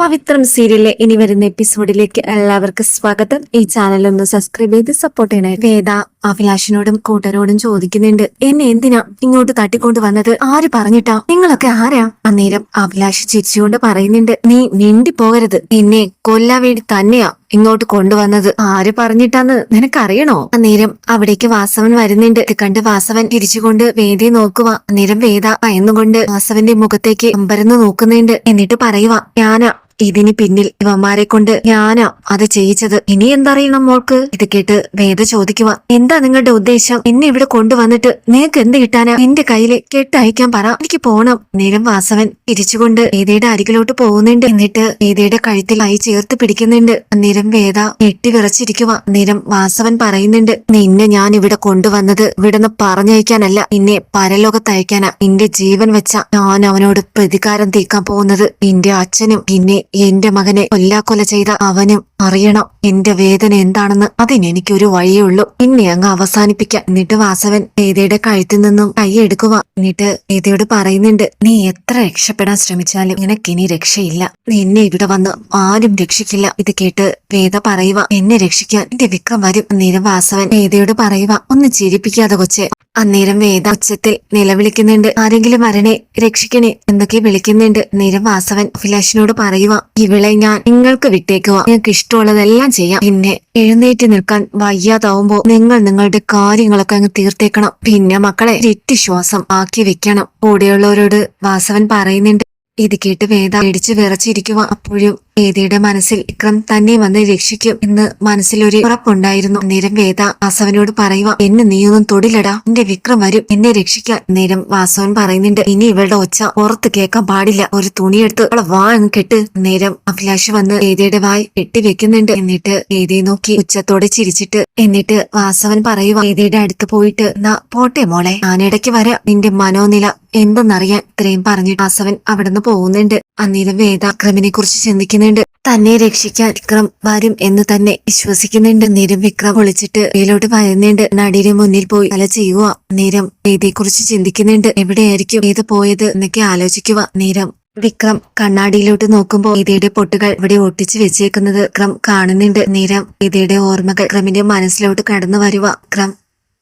പവിത്രം സീരിയലിലെ ഇനി വരുന്ന എപ്പിസോഡിലേക്ക് എല്ലാവർക്കും സ്വാഗതം. ഈ ചാനൽ ഒന്ന് സബ്സ്ക്രൈബ് ചെയ്ത് സപ്പോർട്ട് ചെയ്യണേ. വേദ അഭിലാഷിനോടും കൂട്ടരോടും ചോദിക്കുന്നുണ്ട്. എന്നെ എന്തിനാ ഇങ്ങോട്ട് തട്ടിക്കൊണ്ട് വന്നത്? ആര് പറഞ്ഞിട്ടാ? നിങ്ങളൊക്കെ ആരാ? അന്നേരം അഭിലാഷ് ചിരിച്ചുകൊണ്ട് പറയുന്നുണ്ട്. നീ നിണ്ടി പോകരുത്. എന്നെ കൊല്ലാൻ വേണ്ടി തന്നെയാ ഇങ്ങോട്ട് കൊണ്ടുവന്നത്. ആര് പറഞ്ഞിട്ടാന്ന് നിനക്കറിയണോ? അന്നേരം അവിടേക്ക് വാസവൻ വരുന്നുണ്ട്. ഇത് കണ്ട് വാസവൻ തിരിച്ചുകൊണ്ട് വേദി നോക്കുക അന്നേരം വേദ ഭയന്നുകൊണ്ട് വാസവന്റെ മുഖത്തേക്ക് അമ്പരന്ന് നോക്കുന്നുണ്ട്. എന്നിട്ട് പറയുക ഞാനാ ഇതിന് പിന്നിൽ ഇവന്മാരെ കൊണ്ട് ഞാനാ അത് ചെയ്യിച്ചത്. ഇനി എന്തറിയണം മോൾക്ക്? ഇത് കേട്ട് വേദ ചോദിക്കുക എന്താ നിങ്ങളുടെ ഉദ്ദേശം? എന്നെ ഇവിടെ കൊണ്ടുവന്നിട്ട് നിങ്ങൾക്ക് എന്ത് കിട്ടാനാ? എന്റെ കയ്യിൽ കെട്ടയക്കാൻ പറ. എനിക്ക് പോണം. നേരം വാസവൻ തിരിച്ചുകൊണ്ട് വേദയുടെ അരികിലോട്ട് പോകുന്നുണ്ട്. എന്നിട്ട് വേദയുടെ കഴുത്തിൽ കൈ ചേർത്ത് പിടിക്കുന്നുണ്ട്. അന്നേരം വേദ ഞെട്ടി വിറച്ചിരിക്കുക അന്നേരം വാസവൻ പറയുന്നുണ്ട് നിന്നെ ഞാൻ ഇവിടെ കൊണ്ടുവന്നത് ഇവിടുന്ന് പറഞ്ഞയക്കാനല്ല. നിന്നെ പരലോകത്തയക്കാനാ നിന്റെ ജീവൻ വെച്ച ഞാൻ അവനോട് പ്രതികാരം തീക്കാൻ പോകുന്നത്. നിന്റെ അച്ഛനും പിന്നെ എന്റെ മകനെ കൊല്ലാക്കൊല ചെയ്ത അവനും അറിയണം. എന്റെ വേദന എന്താണെന്ന് അതിനെനിക്കൊരു വഴിയേ ഉള്ളൂ. പിന്നെ അങ്ങ് അവസാനിപ്പിക്കാം. എന്നിട്ട് വാസവൻ ഏതയുടെ കഴുത്തിൽ നിന്നും കൈ എടുക്കുക. എന്നിട്ട് ഏതയോട് പറയുന്നുണ്ട് നീ എത്ര രക്ഷപ്പെടാൻ ശ്രമിച്ചാലും നിനക്കിനി രക്ഷയില്ല. നിന്നെ ഇവിടെ വന്ന് ആരും രക്ഷിക്കില്ല. ഇത് കേട്ട് വേദ പറയുക എന്നെ രക്ഷിക്കാൻ എന്റെ വിക്രം വരും. അന്നേരം വാസവൻ വേദയോട് പറയുക ഒന്ന് ചിരിപ്പിക്കാതെ കൊച്ചെ അന്നേരം വേദ ഉച്ചത്തിൽ നിലവിളിക്കുന്നുണ്ട്. ആരെങ്കിലും വരണേ രക്ഷിക്കണേ എന്നൊക്കെ വിളിക്കുന്നുണ്ട്. നേരം വാസവൻ അഭിലാഷിനോട് പറയുക ഇവളെ ഞാൻ നിങ്ങൾക്ക് വിട്ടേക്കുക നിങ്ങൾക്ക് ഇഷ്ടമുള്ളതെല്ലാം ചെയ്യാം. പിന്നെ എഴുന്നേറ്റ് നിൽക്കാൻ വയ്യാതാവുമ്പോ നിങ്ങൾ നിങ്ങളുടെ കാര്യങ്ങളൊക്കെ അങ്ങ് തീർത്തേക്കണം. പിന്നെ മക്കളെ തെറ്റി ശ്വാസം ആക്കി വെക്കണം. കൂടെയുള്ളവരോട് വാസവൻ പറയുന്നുണ്ട്. ഇത് കേട്ട് വേദ ഇടിച്ചു വിറച്ചിരിക്കുക അപ്പോഴും വേദയുടെ മനസ്സിൽ വിക്രം തന്നെ വന്ന് രക്ഷിക്കും എന്ന് മനസ്സിലൊരു ഉറപ്പുണ്ടായിരുന്നു. നേരം വേദ വാസവനോട് പറയുക എന്നെ നീയൊന്നും തൊടിലടാ എന്റെ വിക്രം വരും. എന്നെ രക്ഷിക്കാൻ. നേരം വാസവൻ പറയുന്നുണ്ട് ഇനി ഇവളുടെ ഒച്ച പുറത്ത് കേൾക്കാൻ പാടില്ല. ഒരു തുണിയെടുത്ത് അവളെ വാ അങ്ങ് കെട്ട്. നേരം അഭിലാഷ് വന്ന് വേദയുടെ വായ് കെട്ടി വെക്കുന്നുണ്ട്. എന്നിട്ട് വേദയെ നോക്കി ഉച്ചത്തോടെ ചിരിച്ചിട്ട് എന്നിട്ട് വാസവൻ പറയുക വേദയുടെ അടുത്ത് പോയിട്ട് എന്നാ പോട്ടെ മോളെ. ഞാനിടയ്ക്ക് വരാം. നിന്റെ മനോനില എന്തെന്നറിയാൻ. ഇത്രയും പറഞ്ഞിട്ട് വാസവൻ അവിടുന്ന് പോകുന്നുണ്ട്. അന്നേരം വേദ വിക്രമിനെ കുറിച്ച് ചിന്തിക്കുന്നുണ്ട്. തന്നെ രക്ഷിക്കാൻ വിക്രം വരും എന്ന് തന്നെ വിശ്വസിക്കുന്നുണ്ട്. നേരം വിക്രം ഒളിച്ചിട്ട് മേലോട്ട് വരുന്നുണ്ട് നടിയുടെ മുന്നിൽ പോയി തല ചെയ്യുക. നേരം വേദയെക്കുറിച്ച് ചിന്തിക്കുന്നുണ്ട്. എവിടെയായിരിക്കും ഏത് പോയത് എന്നൊക്കെ ആലോചിക്കുക. നേരം വിക്രം കണ്ണാടിയിലോട്ട് നോക്കുമ്പോൾ ഇതയുടെ പൊട്ടുകൾ ഇവിടെ ഒട്ടിച്ചു വെച്ചേക്കുന്നത് ക്രം കാണുന്നുണ്ട്. നേരം ഇതയുടെ ഓർമ്മകൾ ക്രമിന്റെ മനസ്സിലോട്ട് കടന്നു വരുക വിക്രം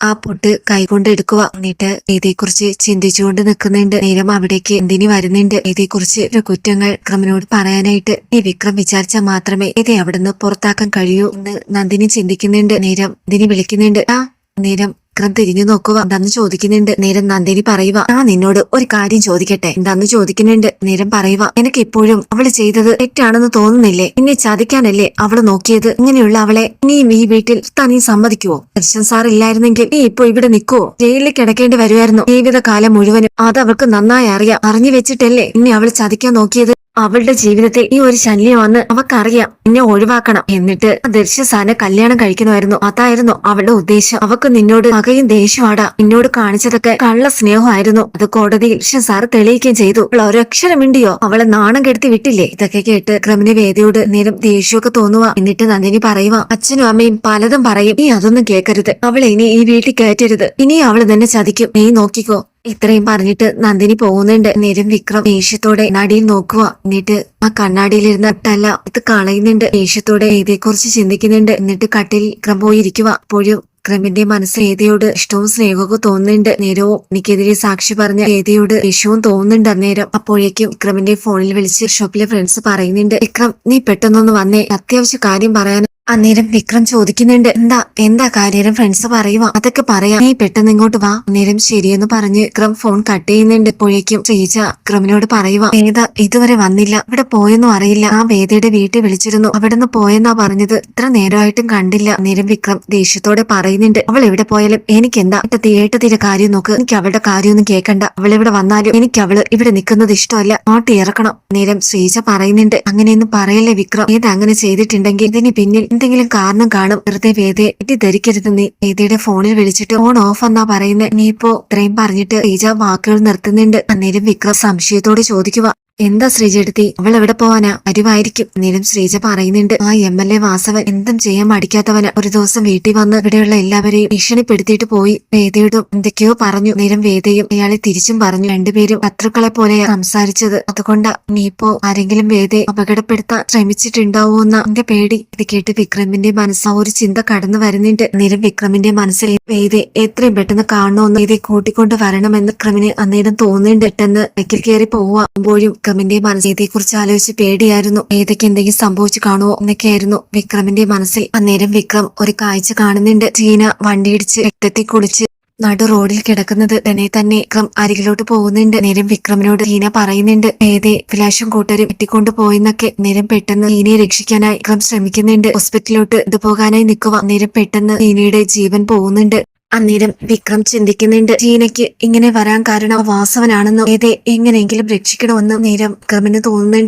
ആ പൊട്ട് കൈകൊണ്ട് എടുക്കുക എന്നിട്ട് ഇതേക്കുറിച്ച് ചിന്തിച്ചുകൊണ്ട് നിൽക്കുന്നുണ്ട്. നേരം അവിടേക്ക് എന്തിനു വരുന്നുണ്ട്? ഇതേക്കുറിച്ച് ഒരു കുറ്റങ്ങൾ വിക്രമിനോട് പറയാനായിട്ട് ഈ വിക്രം വിചാരിച്ചാൽ മാത്രമേ ഇതെ അവിടുന്ന് പുറത്താക്കാൻ കഴിയൂ എന്ന് നന്ദിനി ചിന്തിക്കുന്നുണ്ട്. നേരം ഇതിനി വിളിക്കുന്നുണ്ട്. ആ നേരം വിക്രം തിരിഞ്ഞു നോക്കുക എന്താന്ന് ചോദിക്കുന്നുണ്ട്. നേരം നന്ദിനി പറയുക ഞാൻ നിന്നോട് ഒരു കാര്യം ചോദിക്കട്ടെ. എന്താന്ന് ചോദിക്കുന്നുണ്ട്. നേരം പറയുക എനിക്ക് ഇപ്പോഴും അവൾ ചെയ്തത് തെറ്റാണെന്ന് തോന്നുന്നില്ലേ? എന്നെ ചതിക്കാനല്ലേ അവൾ നോക്കിയത്? ഇങ്ങനെയുള്ള അവളെ ഇനിയും ഈ വീട്ടിൽ തനി സമ്മതിക്കുവോ? ദർശൻ സാർ ഇല്ലായിരുന്നെങ്കിൽ നീ ഇപ്പോ ഇവിടെ നിൽക്കുവോ? ജയിലിൽ കിടക്കേണ്ടി വരുമായിരുന്നു ജീവിതകാലം മുഴുവനും അത് അവൾക്ക് നന്നായി അറിയാം. അറിഞ്ഞു വെച്ചിട്ടല്ലേ ഇനി അവൾ ചതിക്കാൻ നോക്കിയത്? അവളുടെ ജീവിതത്തിൽ ഈ ഒരു ശല്യം വന്ന് അവക്കറിയാം എന്നെ ഒഴിവാക്കണം എന്നിട്ട് ദർശ സാറിനെ കല്യാണം കഴിക്കണമായിരുന്നു അതായിരുന്നു അവളുടെ ഉദ്ദേശം. അവക്ക് നിന്നോട് പകയും ദേഷ്യമാടാ. നിന്നോട് കാണിച്ചതൊക്കെ കള്ള സ്നേഹമായിരുന്നു. അത് കോടതിയിൽ സാറ് തെളിയിക്കുകയും ചെയ്തു. അവൾ ഒരക്ഷരമിണ്ടിയോ അവളെ നാണം കെടുത്തി വിട്ടില്ലേ? ഇതൊക്കെ കേട്ട് ക്രമിന് വേദിയോട് നേരം ദേഷ്യമൊക്കെ തോന്നുക എന്നിട്ട് നന്ദിനി പറയുക അച്ഛനും അമ്മയും പലതും പറയും. നീ അതൊന്നും കേൾക്കരുത്. അവളെ ഇനി ഈ വീട്ടിൽ കയറ്റരുത്. ഇനി അവൾ തന്നെ ചതിക്കും. നീ നോക്കിക്കോ. ഇത്രയും പറഞ്ഞിട്ട് നന്ദിനി പോകുന്നുണ്ട്. നേരം വിക്രം ദേഷ്യത്തോടെ കണ്ണാടിയിൽ നോക്കുക എന്നിട്ട് ആ കണ്ണാടിയിലിരുന്ന തല ഇത് കളയുന്നുണ്ട്. ദേഷ്യത്തോടെ ഏതയെക്കുറിച്ച് ചിന്തിക്കുന്നുണ്ട്. എന്നിട്ട് കട്ടിൽ വിക്രം പോയിരിക്കുക അപ്പോഴും വിക്രമിന്റെ മനസ്സ് ഏതയോട് ഇഷ്ടവും സ്നേഹമൊക്കെ തോന്നുന്നുണ്ട്. നേരവും എനിക്കെതിരെ സാക്ഷി പറഞ്ഞ ഏതയോട് ദേഷ്യവും തോന്നുന്നുണ്ട് അന്നേരം. അപ്പോഴേക്കും വിക്രമിന്റെ ഫോണിൽ വിളിച്ച് ഷോപ്പിലെ ഫ്രണ്ട്സ് പറയുന്നുണ്ട് വിക്രം നീ പെട്ടെന്നൊന്ന് വന്നേ. അത്യാവശ്യ കാര്യം പറയാൻ അന്നേരം വിക്രം ചോദിക്കുന്നുണ്ട്. എന്താ എന്താ കാര്യം ഫ്രണ്ട്സ് പറയുക അതൊക്കെ പറയാം. നീ പെട്ടെന്ന് ഇങ്ങോട്ട് വാ. അന്നേരം ശരിയെന്ന് പറഞ്ഞ് വിക്രം ഫോൺ കട്ട് ചെയ്യുന്നുണ്ട്. ഇപ്പോഴേക്കും ശ്രീജ വിക്രമിനോട് പറയുക വേദ ഇതുവരെ വന്നില്ല. ഇവിടെ പോയെന്നും അറിയില്ല. ആ വേദയുടെ വീട്ടിൽ വിളിച്ചിരുന്നു. അവിടുന്ന് പോയെന്നാ പറഞ്ഞത്. ഇത്ര നേരമായിട്ടും കണ്ടില്ല. അന്നേരം വിക്രം ദേഷ്യത്തോടെ പറയുന്നുണ്ട്. അവൾ എവിടെ പോയാലും എനിക്ക് എന്താ ഏട്ടത്തിന്റെ കാര്യം നോക്ക്. എനിക്ക് അവളുടെ കാര്യമൊന്നും കേൾക്കണ്ട. അവൾ ഇവിടെ വന്നാലും എനിക്ക് അവൾ ഇവിടെ നിൽക്കുന്നത് ഇഷ്ടമല്ല. നോട്ട് ഇറക്കണം. നേരം ശ്രീജ പറയുന്നുണ്ട്. അങ്ങനെയൊന്നും പറയല്ലേ വിക്രം? ഏത് അങ്ങനെ ചെയ്തിട്ടുണ്ടെങ്കിൽ ഇതിന് പിന്നിൽ എന്തെങ്കിലും കാരണം കാണും. വെറുതെ വേദയെ ധരിക്കരുത് നീ. വേദയുടെ ഫോണിൽ വിളിച്ചിട്ട് ഫോൺ ഓഫ് എന്നാ പറയുന്നത് നീ ഇപ്പോ ഇത്രയും പറഞ്ഞിട്ട് ഏജ വാക്കുകൾ നിർത്തുന്നുണ്ട്. അന്നേരം വിക്രം സംശയത്തോടെ ചോദിക്കുക എന്താ ശ്രീജെടുത്തി അവൾ എവിടെ പോവാനാ? അരിവായിരിക്കും നേരം ശ്രീജ പറയുന്നുണ്ട്. ആ എം എൽ എ വാസവൻ എന്തും ചെയ്യാൻ മടിക്കാത്തവന്. ഒരു ദിവസം വീട്ടിൽ വന്ന് ഇവിടെയുള്ള എല്ലാവരെയും ഭീഷണിപ്പെടുത്തിയിട്ട് പോയി. വേദയോടും എന്തൊക്കെയോ പറഞ്ഞു. നേരം വേദയും അയാളെ തിരിച്ചും പറഞ്ഞു. രണ്ടുപേരും ശത്രുക്കളെ പോലെയാ സംസാരിച്ചത്. നീ നീയിപ്പോ ആരെങ്കിലും വേദയെ അപകടപ്പെടുത്താൻ ശ്രമിച്ചിട്ടുണ്ടാവോ എന്ന എന്റെ പേടി. ഇത് കേട്ട് വിക്രമിന്റെ മനസ്സ് ഒരു ചിന്ത കടന്നു വരുന്നുണ്ട്. നേരം വിക്രമിന്റെ മനസ്സിൽ വേദയെ എത്രയും പെട്ടെന്ന് കാണണമെന്ന് വേദയെ കൂട്ടിക്കൊണ്ട് വരണമെന്ന് വിക്രമിന് അന്നേരം തോന്നുന്നുണ്ട്. പെട്ടെന്ന് വെക്കിൽ കയറി പോവുമ്പോഴും വിക്രമിന്റെ കുറിച്ച് ആലോചിച്ച് പേടിയായിരുന്നു. ഏതൊക്കെ എന്തെങ്കിലും സംഭവിച്ചു കാണുമോ എന്നൊക്കെയായിരുന്നു വിക്രമിന്റെ മനസ്സിൽ. അന്നേരം വിക്രം ഒരു കാഴ്ച കാണുന്നുണ്ട്. ചീന വണ്ടിയിടിച്ച് രക്തത്തിൽ കുളിച്ച് നടു റോഡിൽ കിടക്കുന്നത് തന്നെ തന്നെ വിക്രം അരികിലോട്ട് പോകുന്നുണ്ട്. നേരം വിക്രമിനോട് ഹീന പറയുന്നുണ്ട് ഏതേ വിലാശം കൂട്ടരും വെട്ടിക്കൊണ്ട് പോയെന്നൊക്കെ. നേരം പെട്ടെന്ന് ഹീനയെ രക്ഷിക്കാനായി വിക്രം ശ്രമിക്കുന്നുണ്ട്. ഹോസ്പിറ്റലിലോട്ട് ഇത് പോകാനായി നിൽക്കുക നേരം പെട്ടെന്ന് ഹീനയുടെ ജീവൻ പോകുന്നുണ്ട്. അന്നേരം വിക്രം ചിന്തിക്കുന്നുണ്ട്. ജീനയ്ക്ക് ഇങ്ങനെ വരാൻ കാരണം വാസവനാണെന്നും ഏതെ എങ്ങനെയെങ്കിലും രക്ഷിക്കണമെന്നും നേരം വിക്രമിന് തോന്നുന്നുണ്ട്.